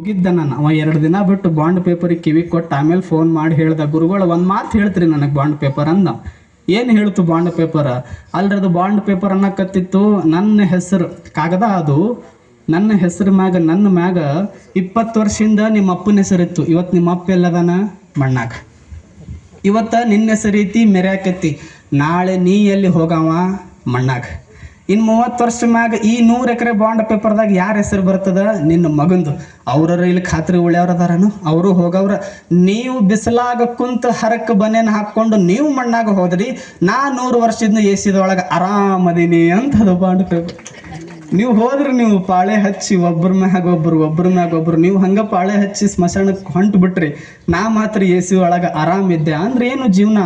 ಹೋಗಿದ್ದ ನಾನು. ಅವ ಎರಡು ದಿನ ಬಿಟ್ಟು ಬಾಂಡ್ ಪೇಪರಿಗೆ ಕಿವಿ ಕೊಟ್ಟು, ಆಮೇಲೆ ಫೋನ್ ಮಾಡಿ ಹೇಳ್ದ, ಗುರುಗಳು, ಒಂದು ಮಾತು ಹೇಳ್ತೀರಿ ನನಗೆ ಬಾಂಡ್ ಪೇಪರ್ ಅಂದ. ಏನು ಹೇಳ್ತು ಬಾಂಡ್ ಪೇಪರ್ ಅಲ್ರಿ ಅದು ಬಾಂಡ್ ಪೇಪರ್ ಅನ್ನಕತ್ತಿತ್ತು, ನನ್ನ ಹೆಸರು, ಕಾಗದ ಅದು, ನನ್ನ ಹೆಸರು ಮ್ಯಾಗ, ನನ್ನ ಮ್ಯಾಗ ಇಪ್ಪತ್ತು ವರ್ಷದಿಂದ ನಿಮ್ಮ ಅಪ್ಪನ ಹೆಸರಿತ್ತು ಇವತ್ತು ನಿಮ್ಮ ಅಪ್ಪ ಎಲ್ಲದನ? ಮಣ್ಣಾಗ. ಇವತ್ತ ನಿನ್ನ ಹೆಸರೀತಿ ಮೆರ್ಯಾಕತ್ತಿ. ನಾಳೆ ನೀ ಎಲ್ಲಿ ಹೋಗವ? ಮಣ್ಣಾಗ. ಇನ್ನು ಮೂವತ್ತು ವರ್ಷ ಮ್ಯಾಗ ಈ ನೂರು ಎಕರೆ ಬಾಂಡ್ ಪೇಪರ್ದಾಗ ಯಾರ ಹೆಸರು ಬರ್ತದ? ನಿನ್ನ ಮಗಂದು. ಅವ್ರರ ಇಲ್ಲಿ ಖಾತ್ರಿ ಉಳಿಯವ್ರ ಅದಾರನು ಅವರು ಹೋಗವ್ರ. ನೀವು ಬಿಸಿಲಾಗ ಕುಂತ ಹರಕ್ ಬನೇನ ಹಾಕ್ಕೊಂಡು ನೀವು ಮಣ್ಣಾಗ ಹೋದ್ರಿ, ನಾ ನೂರು ವರ್ಷದಿಂದ ಎಸಿದೊಳಗೆ ಆರಾಮದೀನಿ ಅಂತ ಅದು ಬಾಂಡ್ ಪೇಪರ್ ನೀವು ಹೋದ್ರಿ ನೀವು ಪಾಳೆ ಹಚ್ಚಿ ಒಬ್ಬರ ಮ್ಯಾಗ ಒಬ್ರು ಒಬ್ಬರ ಮ್ಯಾಗ ಒಬ್ರು. ನೀವು ಹಂಗ ಪಾಳೆ ಹಚ್ಚಿ ಸ್ಮಶಾನಕ್ಕೆ ಹೊಂಟು ಬಿಟ್ರಿ, ನಾ ಮಾತ್ರ ಎ ಸಿ ಒಳಗೆ ಆರಾಮಿದ್ದೆ. ಅಂದ್ರೆ ಏನು ಜೀವನ?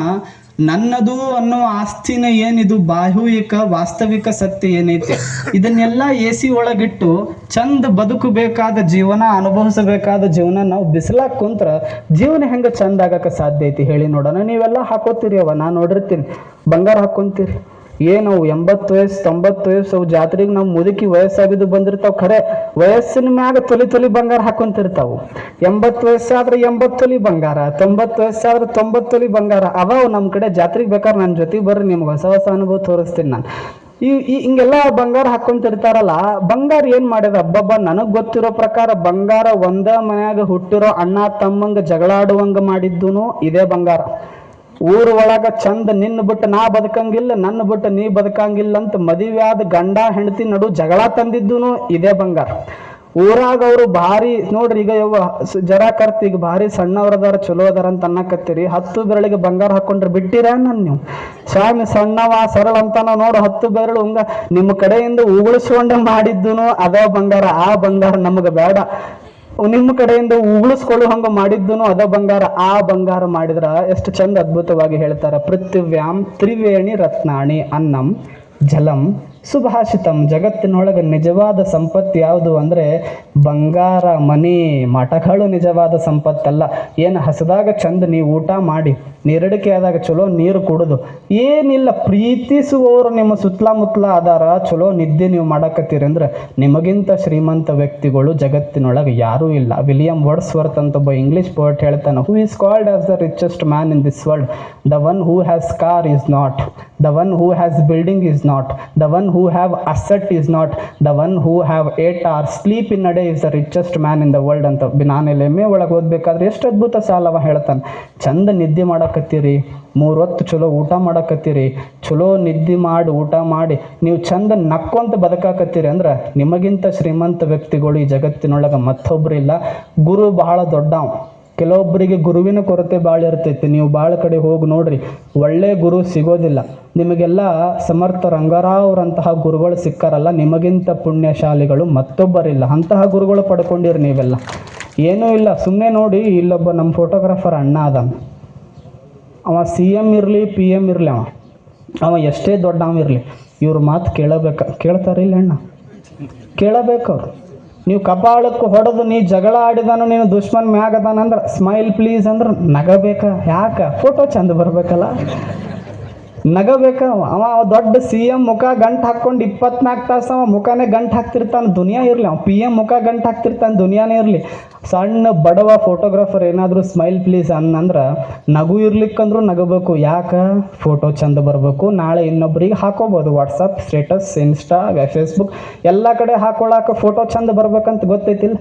ನನ್ನದು ಅನ್ನೋ ಆಸ್ತಿನ ಏನಿದು? ಬಾಹ್ಯಿಕ, ವಾಸ್ತವಿಕ ಸತ್ಯ ಏನೈತೆ? ಇದನ್ನೆಲ್ಲ ಎ ಸಿ ಒಳಗಿಟ್ಟು ಚಂದ ಬದುಕಬೇಕಾದ ಜೀವನ, ಅನುಭವಿಸಬೇಕಾದ ಜೀವನ ನಾವು ಬಿಸಿಲಾಗ ಕುಂತ್ರ ಜೀವನ ಹೆಂಗೆ ಚಂದ ಆಗಕ್ಕೆ ಸಾಧ್ಯ ಐತಿ ಹೇಳಿ ನೋಡೋಣ. ನೀವೆಲ್ಲ ಹಾಕೋತೀರಿ ಅವ ನಾ ನೋಡಿರ್ತೀನಿ. ಬಂಗಾರ ಹಾಕೊಂತೀರಿ. ಏನು, ಎಂಬತ್ತು ವಯಸ್ಸು, ತೊಂಬತ್ತು ವಯಸ್ಸು, ಅವು ಜಾತ್ರೆಗೆ ನಾವು ಮುದುಕಿ ವಯಸ್ಸಾಗಿದ್ದು ಬಂದಿರ್ತಾವ ಖರೆ. ವಯಸ್ಸಿನ ಮ್ಯಾಗ ತೊಲಿ ತೊಲಿ ಬಂಗಾರ ಹಾಕೊಂತಿರ್ತಾವು. ಎಂಬತ್ತು ವಯಸ್ಸಾದ್ರೆ ಎಂಬತ್ತು ತೊಲಿ ಬಂಗಾರ, ತೊಂಬತ್ತು ವಯಸ್ಸಾದ್ರೆ ತೊಂಬತ್ತು ತೊಲಿ ಬಂಗಾರ. ಅದಾವು ನಮ್ಮ ಕಡೆ, ಜಾತ್ರೆಗೆ ಬೇಕಾದ್ರೆ ನನ್ನ ಜೊತೆ ಬರ್ರಿ, ನಿಮ್ಗೆ ಹೊಸ ಹೊಸ ಅನುಭವ ತೋರಿಸ್ತೀನಿ ನಾನು. ಈ ಈ ಹಿಂಗೆಲ್ಲ ಬಂಗಾರ ಹಾಕೊಂತಿರ್ತಾರಲ್ಲ, ಬಂಗಾರ ಏನು ಮಾಡ್ಯದ? ಹಬ್ಬಬ್ಬ ನನಗೆ ಗೊತ್ತಿರೋ ಪ್ರಕಾರ ಬಂಗಾರ ಒಂದ ಮನ್ಯಾಗ ಹುಟ್ಟಿರೋ ಅಣ್ಣ ತಮ್ಮಂಗ ಜಗಳಾಡುವಂಗೆ ಮಾಡಿದ್ದೂನು ಇದೇ ಬಂಗಾರ. ಊರ ಒಳಗ ಚಂದ ನಿನ್ನ ಬಿಟ್ಟು ನಾ ಬದುಕಂಗಿಲ್ಲ, ನನ್ನ ಬಿಟ್ಟು ನೀ ಬದುಕಂಗಿಲ್ಲ ಅಂತ ಮದುವೆಯಾದ ಗಂಡ ಹೆಂಡತಿ ನಡು ಜಗಳ ತಂದಿದ್ದುನು ಇದೇ ಬಂಗಾರ. ಊರಾಗ ಅವರು ಭಾರಿ, ನೋಡ್ರಿ ಈಗ ಯವ್ವ ಜರಾ ಕರ್ತ, ಈಗ ಭಾರಿ ಸಣ್ಣವ್ರದಾರ ಚಲೋ ಅದಾರ ಅಂತ ಅನ್ನಕತ್ತೀರಿ. ಹತ್ತು ಬೆರಳಿಗೆ ಬಂಗಾರ ಹಾಕೊಂಡ್ರೆ ಬಿಟ್ಟಿರ ನನ್ ನೀವು? ಸ್ವಾಮಿ, ಸಣ್ಣವ, ಸರಳ ಅಂತ ನಾವು ನೋಡು, ಹತ್ತು ಬೆರಳು ಹಂಗ ನಿಮ್ಮ ಕಡೆಯಿಂದ ಉಗುಳಿಸ್ಕೊಂಡೆ ಮಾಡಿದ್ದುನು ಅದ ಬಂಗಾರ, ಆ ಬಂಗಾರ ನಮಗ ಬೇಡ. ನಿಮ್ಮ ಕಡೆಯಿಂದ ಉಗುಳಿಸ್ಕೊಳ್ಳೋ ಹಂಗ ಮಾಡಿದ್ದು ಅದ ಬಂಗಾರ, ಆ ಬಂಗಾರ ಮಾಡಿದ್ರ ಎಷ್ಟು ಚಂದ ಅದ್ಭುತವಾಗಿ ಹೇಳ್ತಾರ. ಪೃಥ್ವ್ಯಾಂ ತ್ರಿವೇಣಿ ರತ್ನಾಣಿ ಅನ್ನಂ ಜಲಂ ಸುಭಾಷಿತಂ. ಜಗತ್ತಿನೊಳಗೆ ನಿಜವಾದ ಸಂಪತ್ತು ಯಾವುದು ಅಂದರೆ ಬಂಗಾರ ಮನೆ ಮಠಗಳು ನಿಜವಾದ ಸಂಪತ್ತಲ್ಲ. ಏನು ಹಸದಾಗ ಚಂದ ನೀವು ಊಟ ಮಾಡಿ ನೀರಡಿಕೆ ಆದಾಗ ಚಲೋ ನೀರು ಕುಡಿದು. ಏನಿಲ್ಲ, ಪ್ರೀತಿಸುವವರು ನಿಮ್ಮ ಸುತ್ತಮುತ್ತಲ ಅದಾರ ಚಲೋ ನಿದ್ದೆ ನೀವು ಮಾಡಕತ್ತೀರಿ ಅಂದ್ರೆ ನಿಮಗಿಂತ ಶ್ರೀಮಂತ ವ್ಯಕ್ತಿಗಳು ಜಗತ್ತಿನೊಳಗೆ ಯಾರೂ ಇಲ್ಲ. ವಿಲಿಯಂ ವರ್ಡ್ಸ್ ವರ್ತ್ ಅಂತ ಒಬ್ಬ ಇಂಗ್ಲಿಷ್ ಪೋರ್ಟ್ ಹೇಳ್ತಾನೆ who is called as the richest man in this world the one who has car is not the one who has building is not the one who have asset is not the one who have eight hour sleep in a day is the richest man in the world ಅಂತ ನಾನೆಲ್ಲ ಎಮ್ಮೆ ಒಳಗೆ ಓದಬೇಕಾದ್ರೆ ಎಷ್ಟು ಅದ್ಭುತ ಸಾಲವ ಹೇಳ್ತಾನೆ. ಚಂದ ನಿದ್ದೆ ಮಾಡಕತ್ತೀರಿ? ಮೂರು ಹೊತ್ತು ಚಲೋ ಊಟ ಮಾಡಕತ್ತೀರಿ? ಚಲೋ ನಿದ್ದೆ ಮಾಡಿ ಊಟ ಮಾಡಿ ನೀವು ಚಂದ ನಕ್ಕೊಂತ ಬದುಕಾಕತ್ತೀರಿ ಅಂದ್ರೆ ನಿಮಗಿಂತ ಶ್ರೀಮಂತ ವ್ಯಕ್ತಿಗಳು ಈ ಜಗತ್ತಿನೊಳಗೆ ಮತ್ತೊಬ್ಬರು ಇಲ್ಲ. ಗುರು ಬಹಳ ದೊಡ್ಡವ. ಕೆಲವೊಬ್ಬರಿಗೆ ಗುರುವಿನ ಕೊರತೆ ಭಾಳ ಇರ್ತೈತಿ. ನೀವು ಭಾಳ ಕಡೆ ಹೋಗಿ ನೋಡ್ರಿ, ಒಳ್ಳೆ ಗುರು ಸಿಗೋದಿಲ್ಲ. ನಿಮಗೆಲ್ಲ ಸಮರ್ಥ ರಂಗರಾವ್ರಂತಹ ಗುರುಗಳು ಸಿಕ್ಕಾರಲ್ಲ, ನಿಮಗಿಂತ ಪುಣ್ಯಶಾಲಿಗಳು ಮತ್ತೊಬ್ಬರಿಲ್ಲ. ಅಂತಹ ಗುರುಗಳು ಪಡ್ಕೊಂಡಿರಿ ನೀವೆಲ್ಲ. ಏನೂ ಇಲ್ಲ ಸುಮ್ಮನೆ ನೋಡಿ ಇಲ್ಲೊಬ್ಬ ನಮ್ಮ ಫೋಟೋಗ್ರಾಫರ್ ಅಣ್ಣ ಅದಾನ. ಅವ ಸಿ ಎಂ ಇರಲಿ ಪಿ ಎಂ ಇರಲಿ ಅವ. ಅವ ಎಷ್ಟೇ ದೊಡ್ಡ ಅವ ಇರಲಿ. ಇವ್ರ ಮಾತು ಕೇಳಬೇಕ ಕೇಳ್ತಾರಿಲ್ಲ ಅಣ್ಣ? ಕೇಳಬೇಕು ಅವ್ರು. ನೀವು ಕಪಾಳಕ್ಕೆ ಹೊಡೆದು ನೀ ಜಗಳ ಆಡಿದಾನು, ನೀನು ದುಶ್ಮನ್ ಮ್ಯಾಗದಾನಂದ್ರೆ ಸ್ಮೈಲ್ ಪ್ಲೀಸ್ ಅಂದ್ರೆ ನಗಬೇಕಾ. ಯಾಕೆ? ಫೋಟೋ ಚಂದ ಬರ್ಬೇಕಲ್ಲ. ನಗಬೇಕ? ಅವ ದೊಡ್ಡ ಸಿ ಎಂ ಮುಖ ಗಂಟು ಹಾಕ್ಕೊಂಡು ಇಪ್ಪತ್ನಾಲ್ಕು ತಾಸು ಅವ ಮುಖನೇ ಗಂಟು ಹಾಕ್ತಿರ್ತಾನೆ. ದುನಿಯಾ ಇರಲಿ, ಅವ ಪಿ ಎಂ ಮುಖ ಗಂಟು ಹಾಕ್ತಿರ್ತಾನೆ, ದುನಿಯಾನೇ ಇರಲಿ. ಸಣ್ಣ ಬಡವ ಫೋಟೋಗ್ರಾಫರ್ ಏನಾದರೂ ಸ್ಮೈಲ್ ಪ್ಲೀಸ್ ಅನ್ನಂದ್ರೆ, ನಗು ಇರ್ಲಿಕ್ಕಂದ್ರೂ ನಗಬೇಕು. ಯಾಕೆ? ಫೋಟೋ ಚಂದ ಬರಬೇಕು. ನಾಳೆ ಇನ್ನೊಬ್ರಿಗೆ ಹಾಕೋಬೋದು. ವಾಟ್ಸಪ್ ಸ್ಟೇಟಸ್ ಇನ್ಸ್ಟಾ ಫೇಸ್ಬುಕ್ ಎಲ್ಲ ಕಡೆ ಹಾಕೊಳಕ್ಕೆ ಫೋಟೋ ಚಂದ ಬರ್ಬೇಕಂತ ಗೊತ್ತೈತಿಲ್ಲ